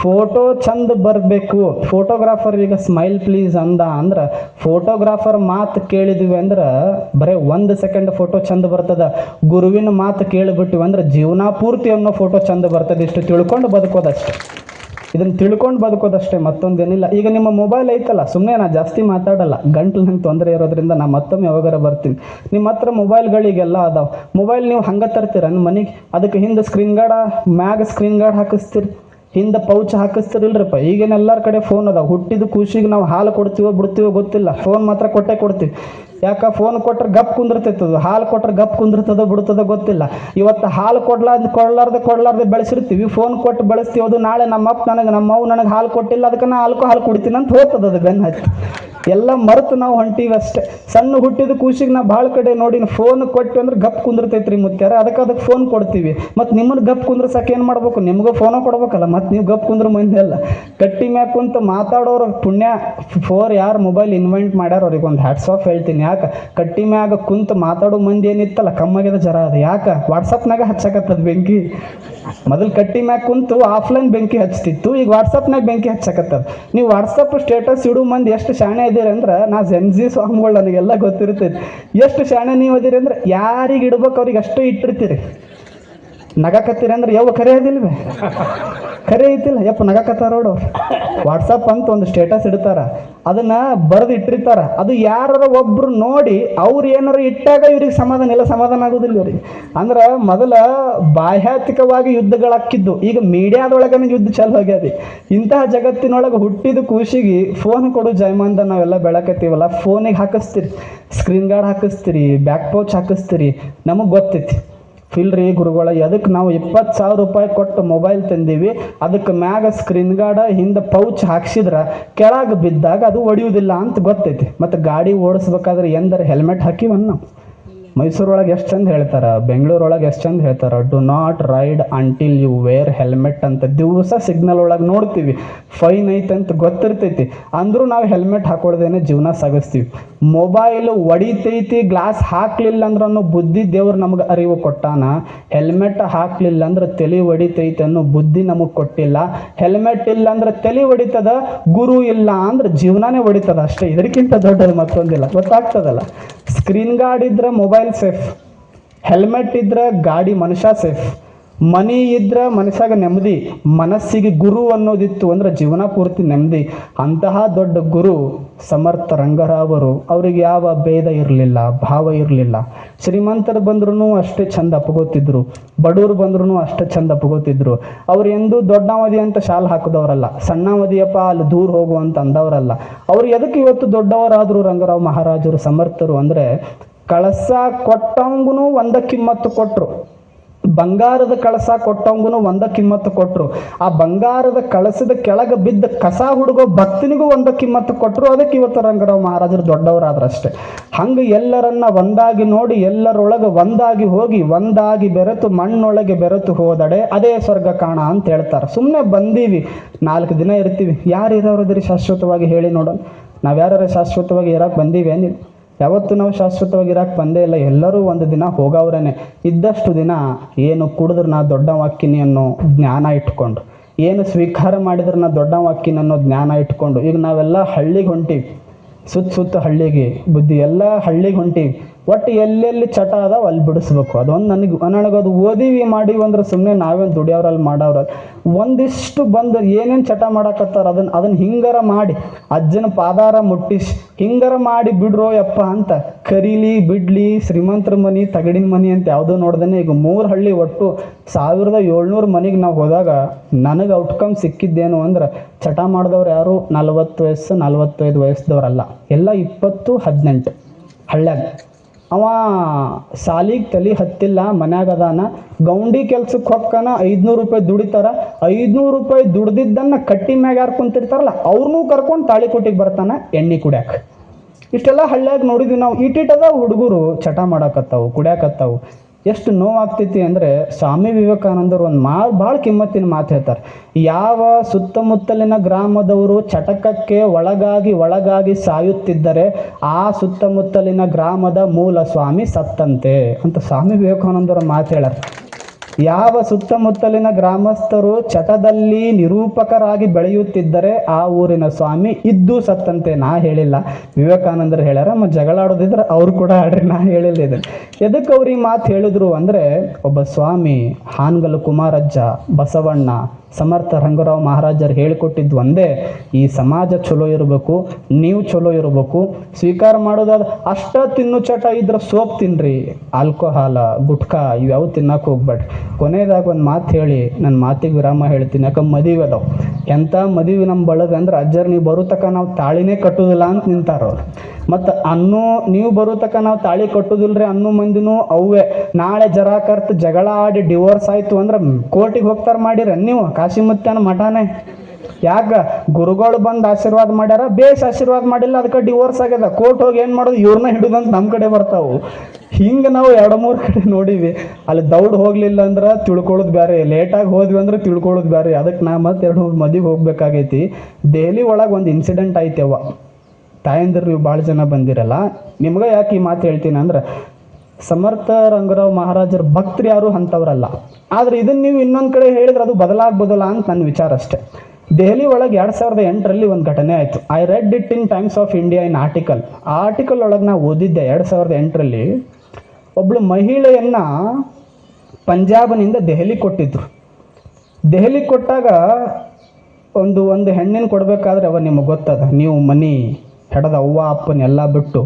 ಫೋಟೋ ಚಂದ ಬರಬೇಕು. ಫೋಟೋಗ್ರಾಫರ್ ಈಗ ಸ್ಮೈಲ್ ಪ್ಲೀಸ್ ಅಂದ ಅಂದ್ರೆ ಫೋಟೋಗ್ರಾಫರ್ ಮಾತು ಕೇಳಿದ್ವಿ ಅಂದ್ರೆ ಬರೀ ಒಂದು ಸೆಕೆಂಡ್ ಫೋಟೋ ಚಂದ ಬರ್ತದ. ಗುರುವಿನ ಮಾತು ಕೇಳಿಬಿಟ್ಟಿವಿ ಅಂದ್ರೆ ಜೀವನ ಪೂರ್ತಿ ಅನ್ನೋ ಫೋಟೋ ಚಂದ ಬರ್ತದೆ. ಇಷ್ಟು ತಿಳ್ಕೊಂಡು ಬದುಕೋದಷ್ಟೇ. ಇದನ್ನು ತಿಳ್ಕೊಂಡು ಬದುಕೋದಷ್ಟೇ, ಮತ್ತೊಂದೇನಿಲ್ಲ. ಈಗ ನಿಮ್ಮ ಮೊಬೈಲ್ ಐತಲ್ಲ ಸುಮ್ಮನೆ ನಾ ಜಾಸ್ತಿ ಮಾತಾಡಲ್ಲ. ಗಂಟ್ಲು ನಂಗೆ ತೊಂದರೆ ಇರೋದ್ರಿಂದ ನಾ ಮತ್ತೊಮ್ಮೆ ಯಾವಾಗಾರ ಬರ್ತೀನಿ. ನಿಮ್ಮ ಹತ್ರ ಮೊಬೈಲ್ಗಳಿಗೆಲ್ಲ ಅದಾವ. ಮೊಬೈಲ್ ನೀವು ಹಂಗೆ ತರ್ತೀರ? ಮನೆಗೆ, ಅದಕ್ಕೆ ಹಿಂದೆ ಸ್ಕ್ರೀನ್ ಗಾರ್ಡ ಮ್ಯಾಗ ಸ್ಕ್ರೀನ್ ಗಾರ್ಡ್ ಹಾಕಿಸ್ತೀರಿ. ಹಿಂದೆ ಪೌಚ್ ಹಾಕಿಸ್ತಿರಲ್ರಪ್ಪ ಈಗೇನು ಎಲ್ಲರ ಕಡೆ ಫೋನ್ ಅದಾವ. ಹುಟ್ಟಿದ ಖುಷಿಗೆ ನಾವು ಹಾಲು ಕೊಡ್ತೀವೋ ಬಿಡ್ತೀವೋ ಗೊತ್ತಿಲ್ಲ. ಫೋನ್ ಮಾತ್ರ ಕೊಟ್ಟೆ ಕೊಡ್ತೀವಿ. ಯಾಕ ಫೋನ್ ಕೊಟ್ರೆ ಗಪ್ ಕುಂದಿರ್ತೈತದು. ಹಾಲು ಕೊಟ್ರೆ ಗಪ್ ಕುಂದಿರ್ತದೋ ಬಿಡ್ತದೋ ಗೊತ್ತಿಲ್ಲ. ಇವತ್ತು ಹಾಲು ಕೊಡ್ಲಾರ್ದು ಕೊಡ್ಲಾರ್ದೆ ಕೊಡ್ಲಾರ್ದೆ ಬೆಳೆಸಿರ್ತೀವಿ. ಫೋನ್ ಕೊಟ್ಟು ಬೆಳೆಸ್ತೀವಿ. ಅದು ನಾಳೆ ನಮ್ಮಪ್ಪ ನನಗೆ ನಮ್ಮ ಅವ್ ನನಗೆ ಹಾಲು ಕೊಟ್ಟಿಲ್ಲ. ಅದಕ್ಕೆ ನಾ ಹಾಲು ಕುಡಿತೀನಿ ಅಂತ ಹೋಗ್ತದೆ ಅದು ಬೆನ್ನು ಹತ್ತಿ. ಎಲ್ಲ ಮರೆತು ನಾವು ಹೊಂಟೀವಿ ಅಷ್ಟೇ. ಸಣ್ಣ ಹುಟ್ಟಿದ ಕೂಸಿಗೆ ನಾವು ಭಾಳ ಕಡೆ ನೋಡಿ ಫೋನ್ ಕೊಟ್ಟು ಅಂದ್ರೆ ಗಪ್ ಕುಂದಿರ್ತೈತ್ರಿ ಮುತ್ಯಾರ ಅದಕ್ಕೆ ಅದಕ್ಕೆ ಫೋನ್ ಕೊಡ್ತೀವಿ. ಮತ್ತು ನಿಮ್ಮನ್ನು ಗಪ್ ಕುಂದ್ರಸಕ್ಕೆ ಏನು ಮಾಡ್ಬೇಕು? ನಿಮಗೂ ಫೋನ ಕೊಡ್ಬೇಕಲ್ಲ. ಮತ್ತು ನೀವು ಗಪ್ ಕುಂದ್ರ ಮುಂದೆ ಅಲ್ಲ. ಕಟ್ಟಿ ಮ್ಯಾಗ ಕುಂತು ಮಾತಾಡೋರು ಪುಣ್ಯ. ಫೋರ್ ಯಾರು ಮೊಬೈಲ್ ಇನ್ವೆಂಟ್ ಮಾಡ್ಯಾರ ಅವ್ರಿಗೆ ಒಂದು ಹ್ಯಾಟ್ಸ್ ಆಫ್ ಹೇಳ್ತೀನಿ. ಯಾಕೆ? ಕಟ್ಟಿ ಮ್ಯಾಗ ಕುಂತು ಮಾತಾಡೋ ಮಂದಿ ಏನಿತ್ತಲ್ಲ ಕಮ್ಮಾಗ್ಯದ ಜರ ಅದು. ಯಾಕೆ? ವಾಟ್ಸಪ್ನಾಗ ಹಚ್ಚಕತ್ತದ ಬೆಂಕಿ. ಮೊದಲು ಕಟ್ಟಿ ಮ್ಯಾಗ ಕುಂತು ಆಫ್ಲೈನ್ ಬೆಂಕಿ ಹಚ್ತಿತ್ತು. ಈಗ ವಾಟ್ಸಪ್ನಾಗ ಬೆಂಕಿ ಹಚ್ಚಕತ್ತದ. ನೀವು ವಾಟ್ಸಪ್ ಸ್ಟೇಟಸ್ ಇಡು ಮಂದಿ. ಎಷ್ಟು ಶಾಣೆ ಇದೀರಿ ಅಂದ್ರೆ, ನಾ ಜೆನ್ಜಿ ಸ್ವಾಮಿಗಳು ನನಗೆಲ್ಲ ಗೊತ್ತಿರ್ತೈತಿ. ಎಷ್ಟು ಶಾಣೆ ನೀವು ಅದೀರಿ ಅಂದ್ರೆ, ಯಾರಿಗೆ ಇಡ್ಬೇಕು ಅವ್ರಿಗೆ ಅಷ್ಟು ಇಟ್ಟಿರ್ತೀರಿ. ನಗಾಕತ್ತೀರಿ ಅಂದ್ರೆ, ಯಾವ ಕರೆ ಕರೆ ಐತಿಲ್ಲ. ಯಪ್ಪ, ನಗಾಕತ್ತಾರ ನೋಡು ವಾಟ್ಸಪ್ ಅಂತ ಒಂದು ಸ್ಟೇಟಸ್ ಇಡ್ತಾರ. ಅದನ್ನ ಬರೆದು ಇಟ್ಟಿರ್ತಾರ. ಅದು ಯಾರ ಒಬ್ರು ನೋಡಿ ಅವ್ರು ಏನಾರ ಇಟ್ಟಾಗ ಇವ್ರಿಗೆ ಸಮಾಧಾನ ಇಲ್ಲ, ಸಮಾಧಾನ ಆಗೋದಿಲ್ಲ ಇವ್ರಿಗೆ. ಅಂದ್ರೆ ಮೊದಲ ಬಾಹ್ಯಾತಿಕವಾಗಿ ಯುದ್ಧಗಳಾಕಿದ್ದು ಈಗ ಮೀಡಿಯಾದೊಳಗನೆ ಯುದ್ಧ ಚಾಲು ಆಗ್ಯದ. ಇಂತಹ ಜಗತ್ತಿನೊಳಗೆ ಹುಟ್ಟಿದ ಖುಷಿಗೆ ಫೋನ್ ಕೊಡು ಜಯಮಾನ್ದ, ನಾವೆಲ್ಲ ಬೆಳಕತ್ತೀವಲ್ಲ. ಫೋನಿಗೆ ಹಾಕಿಸ್ತೀರಿ. ಸ್ಕ್ರೀನ್ ಗಾರ್ಡ್ ಹಾಕಿಸ್ತೀರಿ. ಬ್ಯಾಕ್ ಪೌಚ್ ಹಾಕಿಸ್ತೀರಿ. ನಮಗೆ ಗೊತ್ತೈತಿ. ಫಿಲ್ರಿ ಗುರುಗಳ ಅದಕ್ಕೆ ನಾವು ಇಪ್ಪತ್ತು ಸಾವಿರ ರೂಪಾಯಿ ಕೊಟ್ಟು ಮೊಬೈಲ್ ತಂದೀವಿ, ಅದಕ್ಕೆ ಮ್ಯಾಗ ಸ್ಕ್ರೀನ್ ಗಾರ್ಡ ಹಿಂದೆ ಪೌಚ್ ಹಾಕ್ಸಿದ್ರೆ, ಕೆಳಗೆ ಬಿದ್ದಾಗ ಅದು ಒಡೆಯುವುದಿಲ್ಲ ಅಂತ ಗೊತ್ತೈತಿ. ಮತ್ತು ಗಾಡಿ ಓಡಿಸ್ಬೇಕಾದ್ರೆ ಎಂದರೆ ಹೆಲ್ಮೆಟ್ ಹಾಕಿವನ್ನ ನಾವು. ಮೈಸೂರೊಳಗೆ ಎಷ್ಟು ಚಂದ ಹೇಳ್ತಾರೆ? ಬೆಂಗಳೂರೊಳಗೆ ಎಷ್ಟು ಚಂದ ಹೇಳ್ತಾರೆ? Do not ride until you wear helmet ಅಂತ ದಿವಸ ಸಿಗ್ನಲ್ ಒಳಗೆ ನೋಡ್ತೀವಿ. ಫೈನ್ ಐತೆ ಅಂತ ಗೊತ್ತಿರ್ತೈತಿ. ಅಂದರೂ ನಾವು ಹೆಲ್ಮೆಟ್ ಹಾಕೊಳ್ದೇನೆ ಜೀವನ ಸಾಗಿಸ್ತೀವಿ. ಮೊಬೈಲ್ ಒಡಿತೈತಿ ಗ್ಲಾಸ್ ಹಾಕ್ಲಿಲ್ಲ ಅಂದ್ರೆ ಅನ್ನೋ ಬುದ್ಧಿ ದೇವ್ರು ನಮ್ಗೆ ಅರಿವು ಕೊಟ್ಟಾನ. ಹೆಲ್ಮೆಟ್ ಹಾಕ್ಲಿಲ್ಲ ಅಂದ್ರೆ ತಲೆ ಒಡಿತೈತೆ ಅನ್ನೋ ಬುದ್ಧಿ ನಮಗೆ ಕೊಟ್ಟಿಲ್ಲ. ಹೆಲ್ಮೆಟ್ ಇಲ್ಲ ಅಂದ್ರೆ ತಲೆ ಒಡಿತದ, ಗುರು ಇಲ್ಲ ಅಂದ್ರೆ ಜೀವನಾನೇ ಒಡಿತದ. ಅಷ್ಟೇ ಇದಕ್ಕಿಂತ ದೊಡ್ಡದು ಮತ್ತೊಂದಿಲ್ಲ. ಗೊತ್ತಾಗ್ತದಲ್ಲ? ಸ್ಕ್ರೀನ್ ಗಾರ್ಡ್ ಇದ್ರೆ ಮೊಬೈಲ್ ಸೇಫ್. ಹೆಲ್ಮೆಟ್ ಇದ್ರೆ ಗಾಡಿ ಮನುಷ್ಯ ಸೇಫ್. ಮನಿ ಇದ್ರೆ ಮನುಷ್ಯಾಗ ನೆಮ್ಮದಿ. ಮನಸ್ಸಿಗೆ ಗುರು ಅನ್ನೋದಿತ್ತು ಅಂದ್ರೆ ಜೀವನ ಪೂರ್ತಿ ನೆಮ್ಮದಿ. ಅಂತಹ ದೊಡ್ಡ ಗುರು ಸಮರ್ಥ ರಂಗರಾವರು ಅವ್ರಿಗೆ ಯಾವ ಭೇದ ಇರಲಿಲ್ಲ, ಭಾವ ಇರಲಿಲ್ಲ. ಶ್ರೀಮಂತರು ಬಂದ್ರೂ ಅಷ್ಟೇ ಚಂದ ಅಪ್ಪಗೋತಿದ್ರು ಬಡವರು ಬಂದ್ರೂ ಅಷ್ಟೇ ಚಂದ ಅಪ್ಪಗೋತಿದ್ರು ಅವ್ರು ಎಂದೂ ದೊಡ್ಡವದಿ ಅಂತ ಶಾಲ್ ಹಾಕಿದವರಲ್ಲ, ಸಣ್ಣಾವಧಿಯಪ್ಪ ಅಲ್ಲಿ ದೂರ ಹೋಗು ಅಂತ ಅಂದವರಲ್ಲ. ಅವ್ರು ಎದಕ್ಕೆ ಇವತ್ತು ದೊಡ್ಡವರಾದ್ರು ರಂಗರಾವ್ ಮಹಾರಾಜರು, ಸಮರ್ಥರು ಅಂದ್ರೆ ಕಳಸ ಕೊಟ್ಟಂಗೂ ಒಂದ ಕಿಮ್ಮತ್ತು ಕೊಟ್ಟರು ಬಂಗಾರದ ಕಳಸ ಕೊಟ್ಟವಂಗೂ ಒಂದ ಕಿಮ್ಮತ್ತು ಕೊಟ್ಟರು ಆ ಬಂಗಾರದ ಕಳಸದ ಕೆಳಗೆ ಬಿದ್ದ ಕಸ ಹುಡುಗೋ ಭಕ್ತನಿಗೂ ಒಂದ ಕಿಮ್ಮತ್ತು ಕೊಟ್ಟರು ಅದಕ್ಕೆ ಇವತ್ತು ರಂಗರಾವ್ ಮಹಾರಾಜರು ದೊಡ್ಡವರಾದ್ರಷ್ಟೇ ಹಂಗೆ ಎಲ್ಲರನ್ನ ಒಂದಾಗಿ ನೋಡಿ, ಎಲ್ಲರೊಳಗೆ ಒಂದಾಗಿ ಹೋಗಿ, ಒಂದಾಗಿ ಬೆರೆತು, ಮಣ್ಣೊಳಗೆ ಬೆರೆತು ಹೋದಡೆ ಅದೇ ಸ್ವರ್ಗ ಕಾಣ ಅಂತ ಹೇಳ್ತಾರೆ. ಸುಮ್ಮನೆ ಬಂದೀವಿ. ನಾಲ್ಕು ದಿನ ಇರ್ತೀವಿ. ಯಾರು ಇರೋರದ್ರಿ ಶಾಶ್ವತವಾಗಿ ಹೇಳಿ ನೋಡೋಣ. ನಾವ್ಯಾರ ಶಾಶ್ವತವಾಗಿ ಇರಕ್ಕೆ ಬಂದೀವಿ ಏನಿಲ್ಲ. ಯಾವತ್ತು ನಾವು ಶಾಶ್ವತವಾಗಿ ಇರಕ್ಕೆ ಬಂದೇ ಇಲ್ಲ, ಎಲ್ಲರೂ ಒಂದು ದಿನ ಹೋಗವ್ರೇನೆ. ಇದ್ದಷ್ಟು ದಿನ ಏನು ಕುಡಿದ್ರೆ ನಾ ದೊಡ್ಡವಾಕ್ಕಿನಿ ಅನ್ನೋ ಜ್ಞಾನ ಇಟ್ಕೊಂಡು, ಏನು ಸ್ವೀಕಾರ ಮಾಡಿದ್ರೆ ನಾ ದೊಡ್ಡವಾಕ್ಕಿನಿ ಅನ್ನೋ ಜ್ಞಾನ ಇಟ್ಕೊಂಡು, ಈಗ ನಾವೆಲ್ಲ ಹಳ್ಳಿಗೆ ಹೊಂಟೀವಿ. ಸುತ್ತ ಸುತ್ತ ಹಳ್ಳಿಗೆ ಬುದ್ಧಿ, ಎಲ್ಲ ಹಳ್ಳಿಗೆ ಹೊಂಟೀವಿ. ಒಟ್ಟು ಎಲ್ಲೆಲ್ಲಿ ಚಟ ಅದಾವ ಅಲ್ಲಿ ಬಿಡಿಸ್ಬೇಕು. ಅದೊಂದು ನನಗೆ ನನಗೆ ಅದು ಓದಿವಿ ಮಾಡೀವಿ ಅಂದ್ರೆ ಸುಮ್ಮನೆ ನಾವೇನು ದುಡಿಯೋರಲ್ಲಿ ಮಾಡೋರಲ್ಲಿ ಒಂದಿಷ್ಟು ಬಂದು ಏನೇನು ಚಟ ಮಾಡಕತ್ತಾರ ಅದನ್ನ ಅದನ್ನ ಹಿಂಗಾರ ಮಾಡಿ, ಅಜ್ಜನ ಪಾದಾರ ಮುಟ್ಟಿಸಿ ಹಿಂಗಾರ ಮಾಡಿ ಬಿಡ್ರೋ ಯಪ್ಪ ಅಂತ ಕರೀಲಿ, ಬಿಡ್ಲಿ, ಶ್ರೀಮಂತರ ಮನಿ, ತಗಡಿನ ಮನಿ ಅಂತ ಯಾವುದೋ ನೋಡ್ದೇನೆ ಈಗ ಮೂರು ಹಳ್ಳಿ ಒಟ್ಟು ಸಾವಿರದ ಏಳ್ನೂರು ಮನೆಗೆ ನಾವು ಹೋದಾಗ ನನಗೆ ಔಟ್ಕಮ್ ಸಿಕ್ಕಿದ್ದೇನು ಅಂದ್ರೆ ಚಟ ಮಾಡಿದವ್ರು ಯಾರು? ನಲ್ವತ್ತು ವಯಸ್ಸು ನಲ್ವತ್ತೈದು ವಯಸ್ಸದವ್ರಲ್ಲ ಎಲ್ಲ ಇಪ್ಪತ್ತು ಹದಿನೆಂಟು ಹಳ್ಳ್ಯಾಗ. ಅವ ಸಾಲಿಗೆ ತಲೆ ಹತ್ತಿಲ್ಲ, ಮನ್ಯಾಗ ಅದಾನ. ಗೌಂಡಿ ಕೆಲ್ಸಕ್ಕೆ ಹೊಕ್ಕನ ಐದುನೂರು ರೂಪಾಯಿ ದುಡಿತಾರ. ಐದುನೂರು ರೂಪಾಯಿ ದುಡ್ದಿದ್ದನ್ನು ಕಟ್ಟಿ ಮ್ಯಾಗ ಯಾರು ಕುಂತಿರ್ತಾರಲ್ಲ ಅವ್ರನ್ನೂ ಕರ್ಕೊಂಡು ತಾಳಿ ಕೊಟ್ಟಿಗೆ ಬರ್ತಾನ ಎಣ್ಣೆ ಕುಡ್ಯಾಕ. ಇಷ್ಟೆಲ್ಲ ಹಳ್ಳ್ಯಾಗ ನೋಡಿದ್ವಿ ನಾವು. ಇಟ್ಟಿಟ್ಟದ ಹುಡುಗರು, ಚಟ ಮಾಡಾಕತ್ತಾವು, ಕುಡ್ಯಾಕತ್ತಾವು. ಎಷ್ಟು ನೋವಾಗ್ತೈತಿ ಅಂದರೆ ಸ್ವಾಮಿ ವಿವೇಕಾನಂದರು ಒಂದು ಮಾ ಭಾಳ ಕಿಮ್ಮತ್ತಿನ ಮಾತು ಹೇಳ್ತಾರೆ. ಯಾವ ಸುತ್ತಮುತ್ತಲಿನ ಗ್ರಾಮದವರು ಚಟಕಕ್ಕೆ ಒಳಗಾಗಿ ಒಳಗಾಗಿ ಸಾಯುತ್ತಿದ್ದರೆ ಆ ಸುತ್ತಮುತ್ತಲಿನ ಗ್ರಾಮದ ಮೂಲ ಸ್ವಾಮಿ ಸತ್ತಂತೆ ಅಂತ ಸ್ವಾಮಿ ವಿವೇಕಾನಂದರ ಮಾತು ಹೇಳ್ಯಾರ. ಯಾವ ಸುತ್ತಮುತ್ತಲಿನ ಗ್ರಾಮಸ್ಥರು ಚಟದಲ್ಲಿ ನಿರೂಪಕರಾಗಿ ಬೆಳೆಯುತ್ತಿದ್ದರೆ ಆ ಊರಿನ ಸ್ವಾಮಿ ಇದ್ದು ಸತ್ತಂತೆ, ನಾ ಹೇಳಿಲ್ಲ. ವಿವೇಕಾನಂದರು ಹೇಳ್ಯಾರ ಮತ್ತು ಜಗಳಾಡೋದಿದ್ರೆ ಅವ್ರು ಕೂಡ ಆಡ್ರಿ, ನಾ ಹೇಳಿಲ್ಲ ಇದನ್ನು ಎದಕ್ಕೆ ಅವ್ರಿಗೆ ಮಾತು ಹೇಳಿದ್ರು ಅಂದರೆ, ಒಬ್ಬ ಸ್ವಾಮಿ ಹಾನ್ಗಲ್ ಕುಮಾರಜ್ಜ ಬಸವಣ್ಣ ಸಮರ್ಥ ರಂಗರಾವ್ ಮಹಾರಾಜರು ಹೇಳಿಕೊಟ್ಟಿದ್ದು ಒಂದೇ, ಈ ಸಮಾಜ ಚಲೋ ಇರಬೇಕು, ನೀವು ಚಲೋ ಇರಬೇಕು. ಸ್ವೀಕಾರ ಮಾಡೋದಾದ ಅಷ್ಟ ತಿನ್ನು ಚಟ ಇದ್ರೆ ಸೋಪ್ ತಿನ್ರಿ. ಆಲ್ಕೋಹಾಲ, ಗುಟ್ಕಾ ಇವ್ಯಾವ ತಿನ್ನಕ್ಕೆ ಹೋಗ್ಬೇಡ್ರಿ. ಕೊನೆಯದಾಗ ಒಂದು ಮಾತು ಹೇಳಿ ನನ್ನ ಮಾತಿಗೆ ವಿರಾಮ ಹೇಳ್ತೀನಿ. ಯಾಕಂದ್ರೆ ಮದುವೆ ಅದಾವೆ. ಎಂಥ ಮದುವೆ ನಮ್ಮ ಬಳಗ ಅಂದ್ರೆ ಅಜ್ಜರ್ ನೀವು ಬರೋ ತಕ ನಾವು ತಾಳಿನೇ ಕಟ್ಟೋದಿಲ್ಲ ಅಂತ ನಿಂತಾರ ಅವ್ರು. ಮತ್ತು ಅನ್ನು ನೀವು ಬರೋ ತಕ ನಾವು ತಾಳಿ ಕಟ್ಟೋದಿಲ್ರಿ ಅನ್ನು ಮಂದಿನೂ ಅವೇ ನಾಳೆ ಜರ ಕರ್ತು ಜಗಳ ಆಡಿ ಡಿವೋರ್ಸ್ ಆಯಿತು ಅಂದ್ರೆ ಕೋರ್ಟಿಗೆ ಹೋಗ್ತಾರೆ ಮಾಡಿರ ನೀವು ಕಾಶಿಮುತ್ಯನ ಮಠಾನೆ. ಯಾಕ? ಗುರುಗಳು ಬಂದು ಆಶೀರ್ವಾದ ಮಾಡ್ಯಾರ ಬೇಸ್ ಆಶೀರ್ವಾದ ಮಾಡಿಲ್ಲ ಅದಕ್ಕೆ ಡಿವೋರ್ಸ್ ಆಗ್ಯದ. ಕೋರ್ಟ್ ಹೋಗಿ ಏನು ಮಾಡೋದು? ಇವ್ರನ್ನ ಹಿಡಿದಂತ ನಮ್ಮ ಕಡೆ ಬರ್ತಾವು. ಹಿಂಗೆ ನಾವು ಎರಡು ಮೂರು ಕಡೆ ನೋಡೀವಿ. ಅಲ್ಲಿ ದೌಡ್ ಹೋಗ್ಲಿಲ್ಲ ಅಂದ್ರೆ ತಿಳ್ಕೊಳ್ಳೋದು ಬೇರೆ ಲೇಟಾಗಿ ಹೋದ್ವಿ ಅಂದ್ರೆ ತಿಳ್ಕೊಳ್ಳೋದು ಬೇರೆ ಅದಕ್ಕೆ ನಾ ಮತ್ತೆ ಎರಡು ಮೂರು ಮದಿಗೆ ಹೋಗ್ಬೇಕಾಗೈತಿ. ದೆಹಲಿ ಒಳಗೆ ಒಂದು ಇನ್ಸಿಡೆಂಟ್ ಐತೆ ತಾಯಂದಿರು, ನೀವು ಭಾಳ ಜನ ಬಂದಿರಲ್ಲ, ನಿಮ್ಗೆ ಯಾಕೆ ಈ ಮಾತು ಹೇಳ್ತೀನಿ ಅಂದ್ರೆ, ಸಮರ್ಥ ರಂಗರಾವ್ ಮಹಾರಾಜರ ಭಕ್ತರು ಯಾರು ಅಂಥವ್ರಲ್ಲ. ಆದರೆ ಇದನ್ನ ನೀವು ಇನ್ನೊಂದು ಕಡೆ ಹೇಳಿದ್ರೆ ಅದು ಬದಲಾಗ್ಬೋದಲ್ಲ ಅಂತ ನನ್ನ ವಿಚಾರ ಅಷ್ಟೇ. ದೆಹಲಿ ಒಳಗೆ ಎರಡು ಸಾವಿರದ ಎಂಟರಲ್ಲಿ ಒಂದು ಘಟನೆ ಆಯಿತು. I read it in Times of India in article ಆ ಆರ್ಟಿಕಲ್ ಒಳಗೆ ನಾವು ಓದಿದ್ದೆ ಎರಡು ಸಾವಿರದ ಎಂಟರಲ್ಲಿ. ಒಬ್ಬಳು ಮಹಿಳೆಯನ್ನ ಪಂಜಾಬ್ನಿಂದ ದೆಹಲಿ ಕೊಟ್ಟಿದ್ರು. ದೆಹಲಿ ಕೊಟ್ಟಾಗ ಒಂದು ಒಂದು ಹೆಣ್ಣಿನ ಕೊಡಬೇಕಾದ್ರೆ ಅವ ನಿಮಗೆ ಗೊತ್ತದ, ನೀವು ಮನಿ ಹೆಡದ ಅವ್ವ ಅಪ್ಪನೆಲ್ಲ ಬಿಟ್ಟು,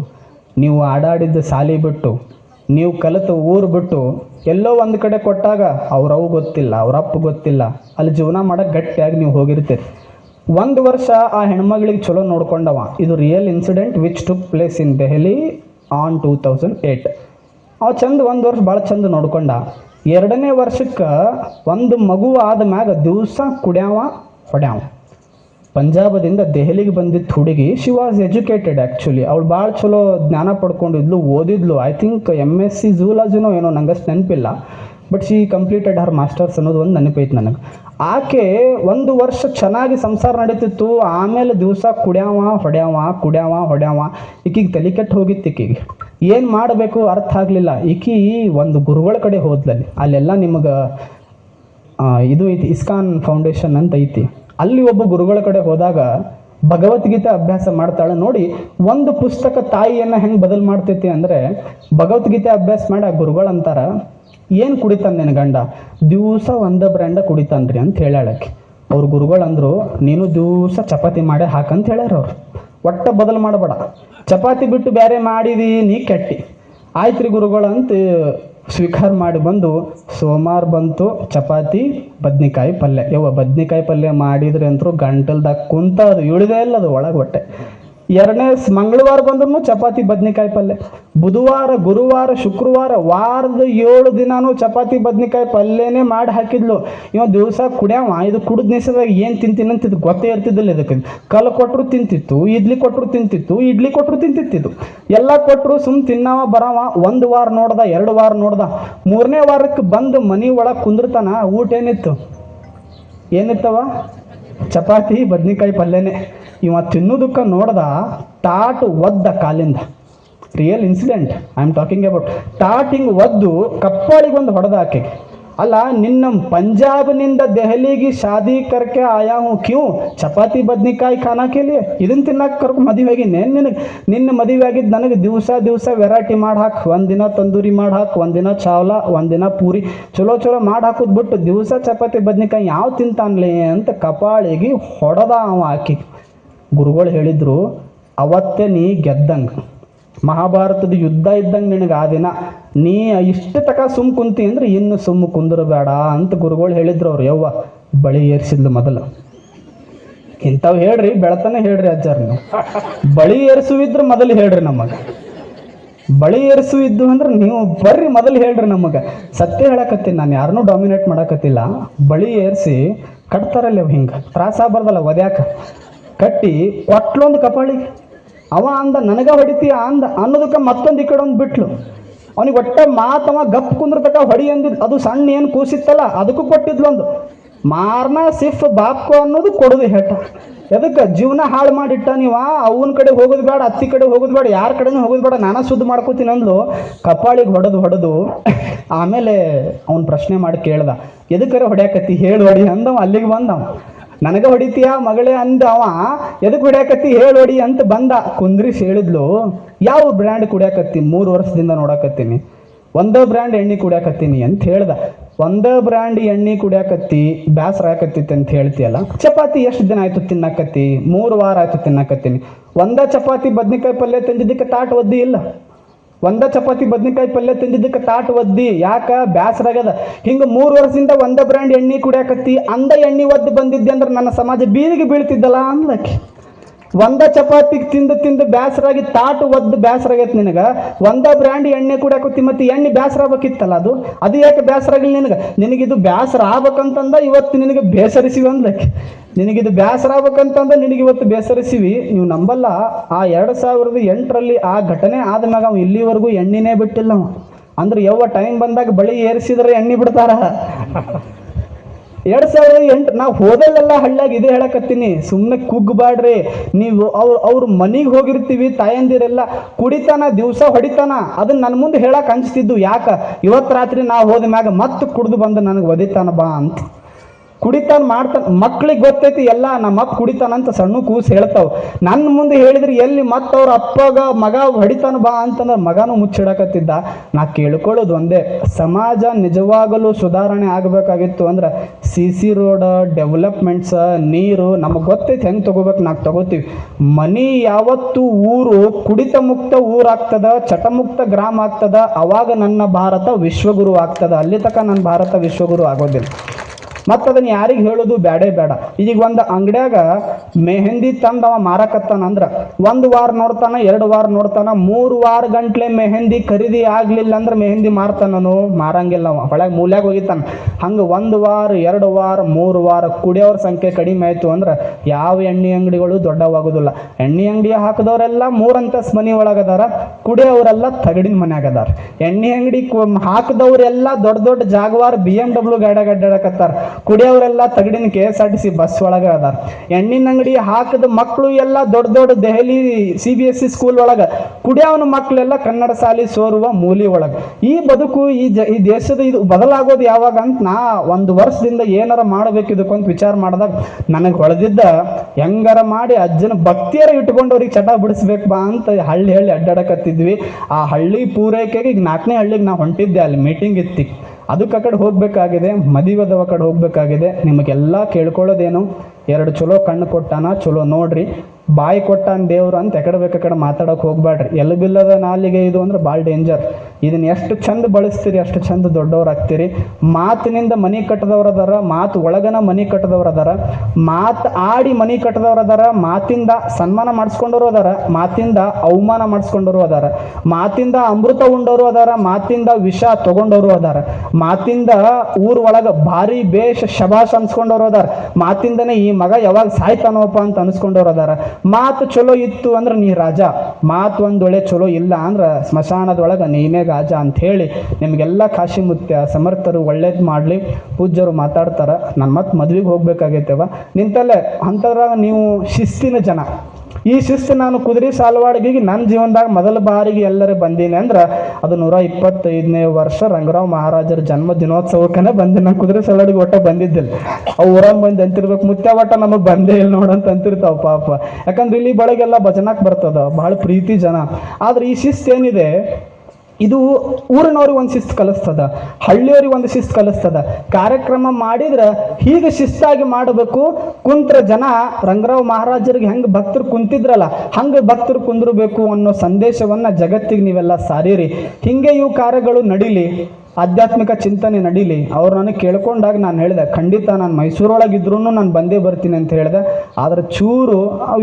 ನೀವು ಆಡಾಡಿದ್ದ ಸಾಲಿ ಬಿಟ್ಟು, ನೀವು ಕಲಿತ ಊರು ಬಿಟ್ಟು, ಎಲ್ಲೋ ಒಂದು ಕಡೆ ಕೊಟ್ಟಾಗ ಅವ್ರವ್ ಗೊತ್ತಿಲ್ಲ ಅವರಪ್ಪ ಗೊತ್ತಿಲ್ಲ. ಅಲ್ಲಿ ಜೀವನ ಮಾಡೋಕೆ ಗಟ್ಟಿಯಾಗಿ ನೀವು ಹೋಗಿರ್ತೀರಿ. ಒಂದು ವರ್ಷ ಆ ಹೆಣ್ಮಗಳಿಗೆ ಚಲೋ ನೋಡ್ಕೊಂಡವ. ಇದು real incident which took place in Delhi on two thousand eight ಅವ ಚಂದ ಒಂದು ವರ್ಷ ಭಾಳ ಚಂದ ನೋಡ್ಕೊಂಡ. ಎರಡನೇ ವರ್ಷಕ್ಕೆ ಒಂದು ಮಗು ಆದ ಮ್ಯಾಗ ದಿವಸ ಕುಡ್ಯಾವ ಹೊಡ್ಯಾವ ಪಂಜಾಬದಿಂದ ದೆಹಲಿಗೆ ಬಂದಿದ್ದ ಹುಡುಗಿ ಶಿ ವಾಸ್ ಎಜುಕೇಟೆಡ್ ಆ್ಯಕ್ಚುಲಿ ಅವಳು ಭಾಳ ಚಲೋ ಜ್ಞಾನ ಪಡ್ಕೊಂಡಿದ್ಲು, ಓದಿದ್ಲು. I think M S C ಝೂಲಾಜಿನೋ ಏನೋ ನಂಗೆ ನೆನಪಿಲ್ಲ. But she completed her masters ಅನ್ನೋದು ಒಂದು ನೆನಪೈತೆ ನನಗೆ. ಆಕೆ ಒಂದು ವರ್ಷ ಚೆನ್ನಾಗಿ ಸಂಸಾರ ನಡೀತಿತ್ತು, ಆಮೇಲೆ ದಿವಸ ಕುಡ್ಯಾವ, ಹೊಡ್ಯಾವ ಕುಡ್ಯಾವ, ಹೊಡ್ಯಾವ. ಈಕಿಗೆ ತಲೆ ಕೆಟ್ಟು ಹೋಗಿತ್ತು ಈಕಿಗೆ. ಏನು ಮಾಡಬೇಕು ಅರ್ಥ ಆಗಲಿಲ್ಲ. ಈಕಿ ಒಂದು ಗುರುಗಳ ಕಡೆ ಹೋದ್ಲಲ್ಲಿ. ಅಲ್ಲೆಲ್ಲ ನಿಮಗೆ ಇದು ಐತಿ, ಇಸ್ಕಾನ್ ಫೌಂಡೇಶನ್ ಅಂತ ಐತಿ. ಅಲ್ಲಿ ಒಬ್ಬ ಗುರುಗಳ ಕಡೆ ಹೋದಾಗ ಭಗವದ್ಗೀತೆ ಅಭ್ಯಾಸ ಮಾಡ್ತಾಳೆ. ನೋಡಿ, ಒಂದು ಪುಸ್ತಕ ತಾಯಿಯನ್ನ ಹೆಂಗೆ ಬದಲು ಮಾಡ್ತೈತಿ ಅಂದ್ರೆ, ಭಗವದ್ಗೀತೆ ಅಭ್ಯಾಸ ಮಾಡಿ ಆ ಗುರುಗಳು ಅಂತಾರ, ಏನು ಕುಡಿತಾನೆ ನಿನ್ನ ಗಂಡ? ದಿವಸ ಒಂದ ಬ್ರ್ಯಾಂಡ ಕುಡಿತಾನ್ರಿ ಅಂತ ಹೇಳಾಳಕ್ಕೆ ಅವ್ರ ಗುರುಗಳು ಅಂದರು, ನೀನು ದಿವಸ ಚಪಾತಿ ಮಾಡೇ ಹಾಕಂತ ಹೇಳ್ಯಾರ ಅವ್ರು. ಒಟ್ಟ ಬದಲು ಮಾಡಬೇಡ. ಚಪಾತಿ ಬಿಟ್ಟು ಬೇರೆ ಮಾಡಿದಿ ನೀ ಕೆಟ್ಟಿ. ಆಯ್ತು ರೀ ಗುರುಗಳು ಅಂತ ಸ್ವೀಕಾರ ಮಾಡಿ ಬಂದು ಸೋಮವಾರ ಬಂತು, ಚಪಾತಿ, ಬದ್ನಿಕಾಯಿ ಪಲ್ಯ. ಯವ್ವ, ಬದ್ನಿಕಾಯಿ ಪಲ್ಯ ಮಾಡಿದ್ರೆ ಅಂತೂ ಗಂಟಲ್ದಾಗ ಕುಂತ ಅದು ಇಳಿದೇ ಇಲ್ಲ ಅದು ಒಳಗೆ ಹೊಟ್ಟೆ. ಎರಡನೇ ಮಂಗಳವಾರ ಬಂದ್ರೂ ಚಪಾತಿ ಬದ್ನಿಕಾಯಿ ಪಲ್ಯ. ಬುಧವಾರ, ಗುರುವಾರ, ಶುಕ್ರವಾರ, ವಾರದ ಏಳು ದಿನಾನು ಚಪಾತಿ ಬದ್ನಿಕಾಯಿ ಪಲ್ಯನೇ ಮಾಡಿ ಹಾಕಿದ್ಲು. ಇವ ದಿವಸ ಕುಡ್ಯಾವ, ಇದು ಕುಡಿದ ನಿಸದಾಗ ಏನು ತಿಂತೀನಿ ಅಂತ ಇದು ಗೊತ್ತೇ ಇರ್ತಿದ್ದಿಲ್ಲ ಇದಕ್ಕೆ. ಕಲ್ಲು ಕೊಟ್ಟರು ತಿಂತಿತ್ತು, ಇಡ್ಲಿ ಕೊಟ್ಟರು ತಿಂತಿತ್ತು, ಇಡ್ಲಿ ಕೊಟ್ಟರು ತಿಂತಿತ್ತು ಎಲ್ಲ ಕೊಟ್ಟರು ಸುಮ್ ತಿನ್ನವ ಬರವ, ಒಂದು ವಾರ ನೋಡ್ದ, ಎರಡು ವಾರ ನೋಡ್ದ. ಮೂರನೇ ವಾರಕ್ಕೆ ಬಂದು ಮನೆ ಒಳಗೆ ಕುಂದಿರ್ತಾನ, ಊಟ ಏನಿತ್ತು? ಏನಿತ್ತವ? ಚಪಾತಿ ಬದ್ನಿಕಾಯಿ ಪಲ್ಯನೇ. ಇವ ತಿನ್ನೋದಕ್ಕೆ ನೋಡ್ದ ಟಾಟ್ ಒದ್ದ ಕಾಲಿಂದ. Real incident I am talking about ಟಾಟಿಂಗ್ ಒದ್ದು ಕಪ್ಪಾಳಿಗೆ ಒಂದು ಹೊಡೆದ ಆಕೆಗೆ ಅಲ್ಲ, ನಿನ್ನ ಪಂಜಾಬ್ನಿಂದ ದೆಹಲಿಗೆ ಶಾದಿ ಕರ್ಕೆ ಆಯಾ ಹೂ ಕ್ಯೂ? ಚಪಾತಿ ಬದ್ನಿಕಾಯಿ ಖಾನಾ ಇದನ್ನು ತಿನ್ನಕ್ಕೆ ಕರ್ಕೊ ಮದುವೆ ಆಗಿನೇ. ನಿನಗೆ? ನಿನ್ನ ಮದುವೆ ಆಗಿದ್ದು ನನಗೆ ದಿವಸ ದಿವಸ ವೆರೈಟಿ ಮಾಡಿ ಹಾಕಿ ಒಂದಿನ ತಂದೂರಿ ಮಾಡಿ ಹಾಕಿ ಒಂದಿನ ಚಾವ್ಲ, ಒಂದಿನ ಪೂರಿ. ಚಲೋ ಚಲೋ ಮಾಡಿ ಹಾಕೋದು ಬಿಟ್ಟು ದಿವಸ ಚಪಾತಿ ಬದ್ನಿಕಾಯಿ ಯಾವ ತಿಂತಾನ್ಲಿ ಅಂತ ಕಪಾಳಿಗೆ ಹೊಡೆದ ಅವ ಆಕಿ. ಗುರುಗಳು ಹೇಳಿದ್ರು, ಅವತ್ತೇ ನೀ ಗೆದ್ದಂಗೆ. ಮಹಾಭಾರತದ ಯುದ್ಧ ಇದ್ದಂಗೆ ನಿನಗೆ ಆ ದಿನ ನೀ ಇಷ್ಟು ತಕ ಸುಮ್ ಕುಂತಿ ಅಂದ್ರೆ ಇನ್ನು ಸುಮ್ಮ ಕುಂದ್ರಬೇಡ ಅಂತ ಗುರುಗಳು ಹೇಳಿದ್ರು ಅವ್ರು. ಯವ್ವ, ಬಳಿ ಏರಿಸಿದ್ಲು ಮೊದಲು. ಇಂಥವು ಹೇಳ್ರಿ, ಬೆಳತನೇ ಹೇಳ್ರಿ ಅಜ್ಜಾರ್ ನೀವು. ಬಳಿ ಏರಿಸುವಿದ್ರೆ ಮೊದಲು ಹೇಳ್ರಿ ನಮಗೆ. ಬಳಿ ಏರಿಸು ಇದ್ದು ಅಂದ್ರೆ ನೀವು ಬರ್ರಿ ಮೊದಲು ಹೇಳ್ರಿ ನಮಗೆ. ಸತ್ಯ ಹೇಳಕತ್ತೀನಿ, ನಾನು ಯಾರನ್ನೂ ಡಾಮಿನೇಟ್ ಮಾಡಕತ್ತಿಲ್ಲ. ಬಳಿ ಏರಿಸಿ, ಕಟ್ತಾರಲ್ಲ ಅವು ಹಿಂಗೆ. ತ್ರಾಸ ಬರ್ದಲ್ಲ ಒದ್ಯಾಕ. ಕಟ್ಟಿ ಕೊಟ್ಲೊಂದು ಕಪಾಳಿಗೆ ಅವ ಅಂದ, ನನಗ ಹೊಡಿತೀಯ? ಅಂದ. ಅನ್ನೋದಕ್ಕೆ ಮತ್ತೊಂದು ಈ ಕಡೆ ಒಂದು ಬಿಟ್ಲು. ಅವನಿಗೆ ಒಟ್ಟ ಮಾತವ ಗಪ್ ಕುಂದ್ರತಕ್ಕ ಹೊಡಿ ಅಂದಿದ್ ಅದು ಸಣ್ಣ ಏನು ಕೂಸಿತ್ತಲ್ಲ, ಅದಕ್ಕೂ ಕೊಟ್ಟಿದ್ಲೊಂದು. ಮಾರ್ನ ಸಿಫ್ ಬಾಪ್ಕೋ ಅನ್ನೋದು ಕೊಡೋದು ಹೇಟ. ಎದಕ್ಕೆ? ಜೀವನ ಹಾಳು ಮಾಡಿಟ್ಟ ನೀವ? ಅವನ ಕಡೆ ಹೋಗೋದು ಬೇಡ, ಅತ್ತಿ ಕಡೆ ಹೋಗೋದು ಬೇಡ, ಯಾರ ಕಡೆನೂ ಹೋಗೋದು ಬೇಡ. ನಾನು ಶುದ್ಧ ಮಾಡ್ಕೋತೀನಿ ಅಂದ್ಲು. ಕಪಾಳಿಗೆ ಹೊಡೆದು ಹೊಡೆದು, ಆಮೇಲೆ ಅವ್ನು ಪ್ರಶ್ನೆ ಮಾಡಿ ಕೇಳ್ದ. ಎದಕ್ಕರೆ ಹೊಡ್ಯಾಕತ್ತಿ? ಹೇಳಿ ಹೊಡಿ ಅಂದವ. ಅಲ್ಲಿಗೆ ಬಂದವ. ನನಗೆ ಹೊಡಿತೀಯ ಮಗಳೇ ಅಂದ ಅವ ಎದಕ್ಕೆ ಹೊಡ್ಯಾಕತ್ತಿ ಹೇಳೋಡಿ ಅಂತ ಬಂದ. ಕುಂದ್ರಿಸಿ ಹೇಳಿದ್ಲು, ಯಾವ ಬ್ರ್ಯಾಂಡ್ ಕುಡಿಯಾಕತ್ತಿ? ಮೂರು ವರ್ಷದಿಂದ ನೋಡಾಕತ್ತೀನಿ. ಒಂದೇ ಬ್ರ್ಯಾಂಡ್ ಎಣ್ಣೆ ಕುಡಿಯಾಕತ್ತೀನಿ ಅಂತ ಹೇಳ್ದ. ಒಂದೇ ಬ್ರ್ಯಾಂಡ್ ಎಣ್ಣೆ ಕುಡಿಯಾಕತ್ತಿ, ಬ್ಯಾಸರ ಆಕತ್ತಿತ್ತು ಅಂತ ಹೇಳ್ತೀಯಲ್ಲ. ಚಪಾತಿ ಎಷ್ಟು ದಿನ ಆಯ್ತು ತಿನ್ನಕತ್ತಿ? ಮೂರು ವಾರ ಆಯ್ತು ತಿನ್ನಕತ್ತೀನಿ. ಒಂದೇ ಚಪಾತಿ ಬದ್ನಿಕಾಯಿ ಪಲ್ಯ ತಿಂದಿದ್ದಕ್ಕೆ ತಾಟ್ ಒದ್ದಿ ಇಲ್ಲ. ಒಂದ ಚಪಾತಿ ಬದ್ನಿಕಾಯಿ ಪಲ್ಯ ತಿಂದಿದ್ದಕ್ಕೆ ತಾಟ್ ಒದ್ದಿ, ಯಾಕ ಬ್ಯಾಸರಾಗ್ಯದ? ಹಿಂಗ ಮೂರು ವರ್ಷದಿಂದ ಒಂದ ಬ್ರ್ಯಾಂಡ್ ಎಣ್ಣೆ ಕುಡಿಯಾಕತ್ತಿ, ಅಂದ ಎಣ್ಣೆ ಒದ್ದು ಬಂದಿದ್ದೆ ಅಂದ್ರೆ ನನ್ನ ಸಮಾಜ ಬೀದಿಗೆ ಬೀಳ್ತಿದ್ದಲ್ಲ ಅಂದ್ಲಕ್ಕೆ. ಒಂದ ಚಪಾತಿ ತಿಂದು ತಿಂದು ಬ್ಯಾಸರಾಗಿ ತಾಟು ಒದ್ದು ಬ್ಯಾಸರ ಆಗೈತೆ ನಿನಗ. ಒಂದ ಬ್ರ್ಯಾಂಡ್ ಎಣ್ಣೆ ಕುಡಿಯಾಕತ್ತಿ ಮತ್ತೆ ಎಣ್ಣೆ ಬ್ಯಾಸರ ಆಗ್ಬೇಕಿತ್ತಲ್ಲ ಅದು? ಅದು ಯಾಕೆ ಬ್ಯಾಸರ ಆಗಿಲ್ಲ ನಿನಗ? ನಿನಗಿದು ಬ್ಯಾಸರ ಆಗ್ಬೇಕಂತಂದ ಇವತ್ತು ನಿನಗೆ ಬೇಸರಿಸಿವಿ ಅಂದ್ಲಕ್ಕೆ. ನಿನಗಿದು ಬ್ಯಾಸರ ಆಗ್ಬೇಕಂತಂದ ನಿನಗೆ ಇವತ್ತು ಬೇಸರಿಸಿವಿ. ನೀವು ನಂಬಲ್ಲ, ಆ ಎರಡು ಸಾವಿರದ ಎಂಟರಲ್ಲಿ ಆ ಘಟನೆ ಆದ್ಮ್ಯಾಗ ಅವ ಇಲ್ಲಿವರೆಗೂ ಎಣ್ಣೆನೇ ಬಿಟ್ಟಿಲ್ಲ ಅವ. ಅಂದ್ರೆ ಯಾವ ಟೈಮ್ ಬಂದಾಗ ಬಳಿ ಏರಿಸಿದ್ರೆ ಎಣ್ಣೆ ಬಿಡ್ತಾರ. ಎರಡ್ ಸಾವಿರದ ಎಂಟು, ನಾ ಹೋದಲ್ಲೆಲ್ಲ ಹಳ್ಳಿಯಾಗ ಇದೇ ಹೇಳಕತ್ತೀನಿ. ಸುಮ್ಮನೆ ಕುಗ್ಗಬಾಡ್ರಿ ನೀವು ಅವ್ರು, ಅವ್ರ ಮನೆಗೆ ಹೋಗಿರ್ತೀವಿ, ತಾಯಂದಿರೆಲ್ಲ ಕುಡಿತಾನ, ದಿವಸ ಹೊಡಿತಾನ. ಅದನ್ನ ನನ್ನ ಮುಂದೆ ಹೇಳಕ್ ಅನಿಸ್ತಿದ್ದು ಯಾಕ? ಇವತ್ತು ರಾತ್ರಿ ನಾ ಹೋದ ಮ್ಯಾಗ ಮತ್ತೆ ಕುಡಿದು ಬಂದು ನನಗೆ ಒದಿತಾನ ಬಾ ಅಂತ. ಕುಡಿತಾನ ಮಾಡ್ತಾನ, ಮಕ್ಳಿಗೆ ಗೊತ್ತೈತಿ, ಎಲ್ಲ ನಮ್ಮ ಅಪ್ಪ ಕುಡಿತಾನಂತ ಸಣ್ಣ ಕೂಸು ಹೇಳ್ತಾವ. ನನ್ನ ಮುಂದೆ ಹೇಳಿದ್ರೆ ಎಲ್ಲಿ ಮತ್ತೆ ಅವ್ರ ಅಪ್ಪಗ, ಮಗ ಹೊಡಿತಾನ ಬಾ ಅಂತಂದ್ರೆ ಮಗನೂ ಮುಚ್ಚಿಡಕತ್ತಿದ್ದ. ನಾ ಕೇಳ್ಕೊಳ್ಳೋದು ಒಂದೇ, ಸಮಾಜ ನಿಜವಾಗಲೂ ಸುಧಾರಣೆ ಆಗಬೇಕಾಗಿತ್ತು ಅಂದ್ರೆ ಸಿ ಸಿ ರೋಡ್ ಡೆವಲಪ್ಮೆಂಟ್ಸ್ ನೀರು, ನಮಗೆ ಗೊತ್ತೈತಿ ಹೆಂಗೆ ತಗೋಬೇಕು ನಾವು ತಗೋತೀವಿ. ಮನಿ ಯಾವತ್ತು ಊರು ಕುಡಿತ ಮುಕ್ತ ಊರಾಗ್ತದ ಚಟಮುಕ್ತ ಗ್ರಾಮ ಆಗ್ತದ, ಅವಾಗ ನನ್ನ ಭಾರತ ವಿಶ್ವಗುರು ಆಗ್ತದ. ಅಲ್ಲಿ ತನಕ ನನ್ನ ಭಾರತ ವಿಶ್ವಗುರು ಆಗೋದಿಲ್ಲ. ಮತ್ತು ಅದನ್ನ ಯಾರಿಗೆ ಹೇಳೋದು? ಬೇಡೇ ಬೇಡ ಈಗ ಒಂದು ಅಂಗಡ್ಯಾಗ ಮೆಹಂದಿ ತಂದವ ಮಾರಕತ್ತಾನ ಅಂದ್ರ, ಒಂದು ವಾರ ನೋಡ್ತಾನ, ಎರಡು ವಾರ ನೋಡ್ತಾನ, ಮೂರು ವಾರ ಗಂಟ್ಲೆ ಮೆಹಂದಿ ಖರೀದಿ ಆಗ್ಲಿಲ್ಲ ಅಂದ್ರೆ ಮೆಹಂದಿ ಮಾರ್ತಾನನು. ಮಾರಂಗಿಲ್ಲ ಅವ. ಹೊಳಗೆ ಮೂಲ್ಯಾಗ ಹೋಗಿತಾನ ಹಂಗೆ ಒಂದು ವಾರ, ಎರಡು ವಾರ, ಮೂರು ವಾರ ಕುಡಿಯೋರ ಸಂಖ್ಯೆ ಕಡಿಮೆ ಆಯ್ತು ಅಂದ್ರೆ ಯಾವ ಎಣ್ಣೆ ಅಂಗಡಿಗಳು ದೊಡ್ಡವಾಗೋದಿಲ್ಲ. ಎಣ್ಣೆ ಅಂಗಡಿ ಹಾಕಿದವರೆಲ್ಲ ಮೂರಂತಸ್ ಮನಿ ಒಳಗದಾರ ಕುಡಿಯೋರೆಲ್ಲ ತಗಡಿನ ಮನ್ಯಾಗ ಅದಾರ. ಎಣ್ಣೆ ಅಂಗಡಿ ಹಾಕಿದವರೆಲ್ಲ ದೊಡ್ಡ ದೊಡ್ಡ ಜಾಗವಾರ ಬಿ ಎಂ ಡಬ್ಲ್ಯೂ ಗಾಡ್ಯಾಗ ಅಡ್ಡಾಡಕತ್ತಾರ ಕುಡಿಯೋರೆಲ್ಲ ತಗಡಿನ K S R T C bus ಒಳಗೆ ಅದಾರ. ಎಣ್ಣಿನ ಅಂಗಡಿ ಹಾಕಿದ ಮಕ್ಕಳು ಎಲ್ಲ ದೊಡ್ಡ ದೊಡ್ಡ Delhi C B S E school ಒಳಗೆ. ಕುಡಿಯೋನ ಮಕ್ಕಳೆಲ್ಲ ಕನ್ನಡ ಶಾಲಿ ಸೋರುವ ಮೂಲಿ ಒಳಗೆ. ಈ ಬದುಕು, ಈ ಜ, ಈ ದೇಶದ ಇದು ಬದಲಾಗೋದು ಯಾವಾಗ ಅಂತ ನಾ ಒಂದು ವರ್ಷದಿಂದ ಏನಾರ ಮಾಡಬೇಕು ಇದಕ್ಕಂತ ವಿಚಾರ ಮಾಡಿದಾಗ ನನಗೆ ಹೊಳೆದಿದ್ದ, ಹೆಂಗಾರ ಮಾಡಿ ಅಜ್ಜನ ಭಕ್ತಿಯರ ಇಟ್ಕೊಂಡು ಅವ್ರಿಗೆ ಚಟ ಬಿಡಿಸ್ಬೇಕು ಬಾ ಅಂತ ಹಳ್ಳಿ ಹಳ್ಳಿ ಅಡ್ಡಾಡಕತ್ತಿದ್ವಿ. ಆ ಹಳ್ಳಿ ಪೂರೈಕೆಗೆ ಈಗ ನಾಲ್ಕನೇ ಹಳ್ಳಿಗೆ ನಾ ಹೊಂಟಿದ್ದೆ, ಅಲ್ಲಿ ಮೀಟಿಂಗ್ ಇತ್ತಿ. ಅದಕ್ಕೆ ಆ ಕಡೆ ಹೋಗ್ಬೇಕಾಗಿದೆ, ಮದಿವದವ ಕಡೆ ಹೋಗಬೇಕಾಗಿದೆ. ನಿಮಗೆಲ್ಲ ಕೇಳ್ಕೊಳ್ಳೋದೇನು? ಎರಡು ಚಲೋ ಕಣ್ಣು ಕೊಟ್ಟಾನ? ಚಲೋ ನೋಡ್ರಿ. ಬಾಯಿ ಕೊಟ್ಟಾನ ದೇವ್ರು ಅಂತ ಎಕಡೆ ಬೇಕು ಕಡೆ ಮಾತಾಡೋಕೆ ಹೋಗ್ಬೇಡ್ರಿ ಎಲುಬಿಲ್ಲದ ನಾಲಿಗೆ ಇದು ಅಂದ್ರೆ ಭಾಳ ಡೇಂಜರ್ ಇದನ್ನ ಎಷ್ಟು ಚಂದ ಬಳಸ್ತೀರಿ, ಅಷ್ಟು ಚಂದ ದೊಡ್ಡವ್ರು ಆಗ್ತೀರಿ. ಮಾತಿನಿಂದ ಮನಿ ಕಟ್ಟದವ್ರು ಅದಾರ, ಮಾತು ಒಳಗನ ಮನಿ ಕಟ್ಟದವ್ರು ಅದಾರ, ಮಾತು ಆಡಿ ಮನಿ ಕಟ್ಟದವ್ರು ಅದಾರ, ಮಾತಿಂದ ಸನ್ಮಾನ ಮಾಡಿಸ್ಕೊಂಡವರು ಅದಾರ, ಮಾತಿಂದ ಅವಮಾನ ಮಾಡಿಸ್ಕೊಂಡವರು ಅದಾರ, ಮಾತಿಂದ ಅಮೃತ ಉಂಡವರು ಅದಾರ, ಮಾತಿಂದ ವಿಷ ತಗೊಂಡವರು ಅದಾರ, ಮಾತಿಂದ ಊರ್ ಒಳಗ ಭಾರಿ ಬೇಷ್ ಶಬಾಷ್ ಅನ್ಸ್ಕೊಂಡವ್ರು ಅದಾರ, ಮಾತಿಂದನೇ ಈ ಮಗ ಯಾವಾಗ ಸಾಯ್ತಾನೋಪ್ಪ ಅಂತ ಅನ್ಸ್ಕೊಂಡವ್ರು ಅದಾರ. ಮಾತು ಚಲೋ ಇತ್ತು ಅಂದ್ರೆ ನೀ ರಾಜ. ಮಾತು ಒಂದೊಳೆ ಚಲೋ ಇಲ್ಲ ಅಂದ್ರೆ ಸ್ಮಶಾನದೊಳಗೆ ನೀನೇ ರಾಜ ಅಂತ ಹೇಳಿ ನಿಮಗೆಲ್ಲ ಕಾಶಿ ಮುತ್ಯ ಸಮರ್ಥರು ಒಳ್ಳೇದು ಮಾಡಲಿ. ಪೂಜ್ಯರು ಮಾತಾಡ್ತಾರೆ. ನಾನು ಮತ್ತೆ ಮದ್ವೆಗೆ ಹೋಗ್ಬೇಕಾಗೈತೆವ. ನಿಂತಲ್ಲೇ ಅಂಥದ್ರಾಗ ನೀವು ಶಿಸ್ತಿನ ಜನ. ಈ ಶಿಸ್ತು ನಾನು ಕುದುರೆ ಸಾಲವಾಡಿಗೆ ನನ್ನ ಜೀವನದಾಗ ಮೊದಲ ಬಾರಿಗೆ ಎಲ್ಲರ ಬಂದೀನಿ ಅಂದ್ರೆ ಅದು ನೂರ ಇಪ್ಪತ್ತೈದನೇ ವರ್ಷ ರಂಗರಾವ್ ಮಹಾರಾಜರ ಜನ್ಮ ದಿನೋತ್ಸವಕ್ಕನೇ ಬಂದೆ. ನಾನು ಕುದುರೆ ಸಾಲವಾಡಿಗೆ ಒಟ್ಟ ಬಂದಿದ್ದಿಲ್ಲ. ಅವು ಊರಾಗ ಬಂದು ಅಂತಿರ್ಬೇಕು. ಮುತ್ಯ ಒಟ್ಟ ನಮಗೆ ಬಂದೇ ಇಲ್ಲ ನೋಡಂತ ಅಂತಿರ್ತಾವ ಪಾಪ. ಯಾಕಂದ್ರೆ ಇಲ್ಲಿ ಬಳಗೆಲ್ಲ ಭಜನಕ್ಕೆ ಬರ್ತದ. ಬಹಳ ಪ್ರೀತಿ ಜನ. ಆದ್ರೆ ಈ ಶಿಸ್ತು ಏನಿದೆ? ಇದು ಊರಿನವ್ರಿಗೆ ಒಂದು ಶಿಸ್ತು ಕಲಿಸ್ತದ, ಹಳ್ಳಿಯವ್ರಿಗೆ ಒಂದು ಶಿಸ್ತು ಕಲಿಸ್ತದ. ಕಾರ್ಯಕ್ರಮ ಮಾಡಿದ್ರೆ ಹೀಗೆ ಶಿಸ್ತಾಗಿ ಮಾಡಬೇಕು, ಕುಂತ್ರ ಜನ ರಂಗರಾವ್ ಮಹಾರಾಜರಿಗೆ ಹೆಂಗೆ ಭಕ್ತರು ಕುಂತಿದ್ರಲ್ಲ, ಹಂಗೆ ಭಕ್ತರು ಕುಂದಿರಬೇಕು ಅನ್ನೋ ಸಂದೇಶವನ್ನು ಜಗತ್ತಿಗೆ ನೀವೆಲ್ಲ ಸಾರಿರಿ. ಹಿಂಗೆ ಇವು ಕಾರ್ಯಗಳು ನಡೀಲಿ. ಆಧ್ಯಾತ್ಮಿಕ ಚಿಂತನೆ ನಡೀಲಿ. ಅವ್ರು ನನಗೆ ಕೇಳ್ಕೊಂಡಾಗ ನಾನು ಹೇಳಿದೆ, ಖಂಡಿತ ನಾನು ಮೈಸೂರೊಳಗಿದ್ರೂ ನಾನು ಬಂದೇ ಬರ್ತೀನಿ ಅಂತ ಹೇಳಿದೆ. ಆದರೆ ಚೂರು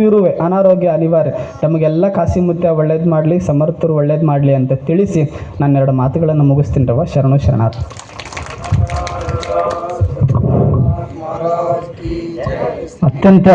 ಇರುವೆ, ಅನಾರೋಗ್ಯ ಅನಿವಾರ್ಯ. ನಮಗೆಲ್ಲ ಕಾಸಿ ಮುತ್ಯ ಒಳ್ಳೇದು ಮಾಡಲಿ, ಸಮರ್ಥರು ಒಳ್ಳೇದು ಮಾಡಲಿ ಅಂತ ತಿಳಿಸಿ ನಾನು ಎರಡು ಮಾತುಗಳನ್ನು ಮುಗಿಸ್ತೀನಿ ರವ ಶರಣು ಶರಣಾರ್ಥ. ಅತ್ಯಂತ